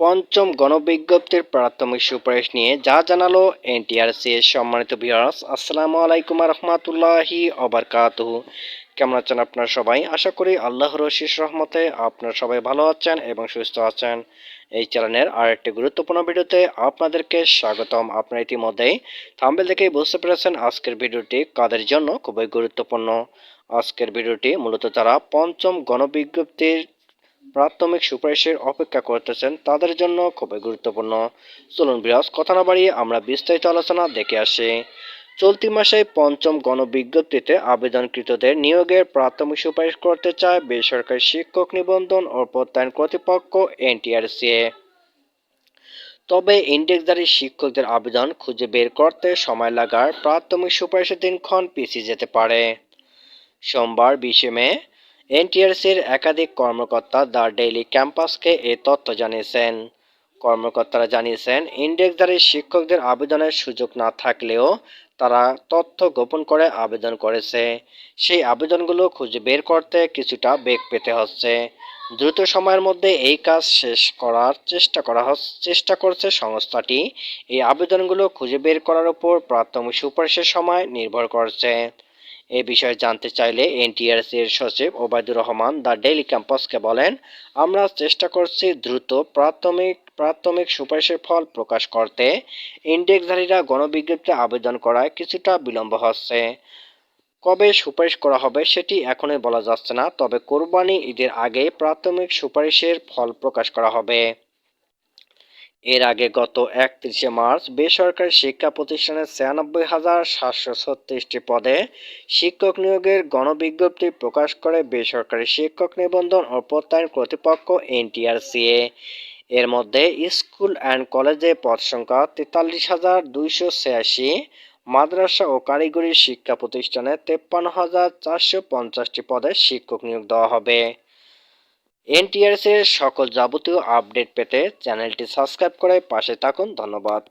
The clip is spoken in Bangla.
পঞ্চম গণবিজ্ঞপ্তির প্রাথমিক সুপারিশ নিয়ে যা জানালো এনটিআরসি সম্মানিত ভিউয়ার্স আসসালামু আলাইকুম রহমতুল্লাহি অবরকাতুহু কেমন আছেন আপনারা সবাই? আশা করি আল্লাহর রশিস রহমতে আপনারা সবাই ভালো আছেন এবং সুস্থ আছেন। এই চ্যানেলের আরেকটি গুরুত্বপূর্ণ ভিডিওতে আপনাদেরকে স্বাগতম। আপনারা ইতিমধ্যেই থাম্বেল দেখেই বুঝতে পেরেছেন আজকের ভিডিওটি কাদের জন্য খুবই গুরুত্বপূর্ণ। আজকের ভিডিওটি মূলত তারা পঞ্চম গণবিজ্ঞপ্তির প্রাথমিক সুপারিশের অপেক্ষা করতেছেন তাদের জন্য খুবই গুরুত্বপূর্ণ। চলুন বিরাজ, কথা না বাড়িয়ে আমরা বিস্তারিত আলোচনা দেখে আসি। চলতি মাসে পঞ্চম গণবিজ্ঞপ্তিতে আবেদনকৃতদের নিয়োগের প্রাথমিক সুপারিশ করতে চায় বেসরকারি শিক্ষক নিবন্ধন ও প্রত্যয়ন কর্তৃপক্ষ এনটিআরসিএ তবে ইন্ডেক্সধারী শিক্ষকদের আবেদন খুঁজে বের করতে সময় লাগার প্রাথমিক সুপারিশের দিনক্ষণ পিছিয়ে যেতে পারে। সোমবার বিশে মে এনটিআরসির একাধিক কর্মকর্তা দ্য ডেইলি ক্যাম্পাসকে এ তথ্য জানিয়েছেন। কর্মকর্তারা জানিয়েছেন, ইন্ডেক্সধারী শিক্ষকদের আবেদনের সুযোগ না থাকলেও তারা তথ্য গোপন করে আবেদন করেছে। সেই আবেদনগুলো খুঁজে বের করতে কিছুটা বেগ পেতে হচ্ছে। দ্রুত সময়ের মধ্যে এই কাজ শেষ করার চেষ্টা করা চেষ্টা করছে সংস্থাটি। এই আবেদনগুলো খুঁজে বের করার উপর প্রাথমিক সুপারিশের সময় নির্ভর করছে। এ বিষয়ে জানতে চাইলে এনটিআরসির সচিব ওবায়দুর রহমান দ্য ডেইলি ক্যাম্পাসকে বলেন, আমরা চেষ্টা করছি দ্রুত প্রাথমিক প্রাথমিক সুপারিশের ফল প্রকাশ করতে। ইন্ডেক্সধারীরা গণবিজ্ঞপ্তিতে আবেদন করায় কিছুটা বিলম্ব হচ্ছে। কবে সুপারিশ করা হবে সেটি এখনই বলা যাচ্ছে না, তবে কোরবানি ঈদের আগে প্রাথমিক সুপারিশের ফল প্রকাশ করা হবে। এর আগে গত একত্রিশে মার্চ বেসরকারি শিক্ষা প্রতিষ্ঠানের ছিয়ানব্বই হাজার সাতশো ছত্রিশটি পদে শিক্ষক নিয়োগের গণবিজ্ঞপ্তি প্রকাশ করে বেসরকারি শিক্ষক নিবন্ধন ও প্রত্যয়ন কর্তৃপক্ষ এনটিআরসিএ। এর মধ্যে স্কুল অ্যান্ড কলেজে পদ সংখ্যা তেতাল্লিশ হাজার দুইশো ছিয়াশি, মাদ্রাসা ও কারিগরি শিক্ষা প্রতিষ্ঠানে তেপ্পান্ন হাজার চারশো পঞ্চাশটি পদে শিক্ষক নিয়োগ দেওয়া হবে। এনটিআরসির সকল যাবতীয় আপডেট পেতে চ্যানেলটি সাবস্ক্রাইব করে পাশে থাকুন। ধন্যবাদ।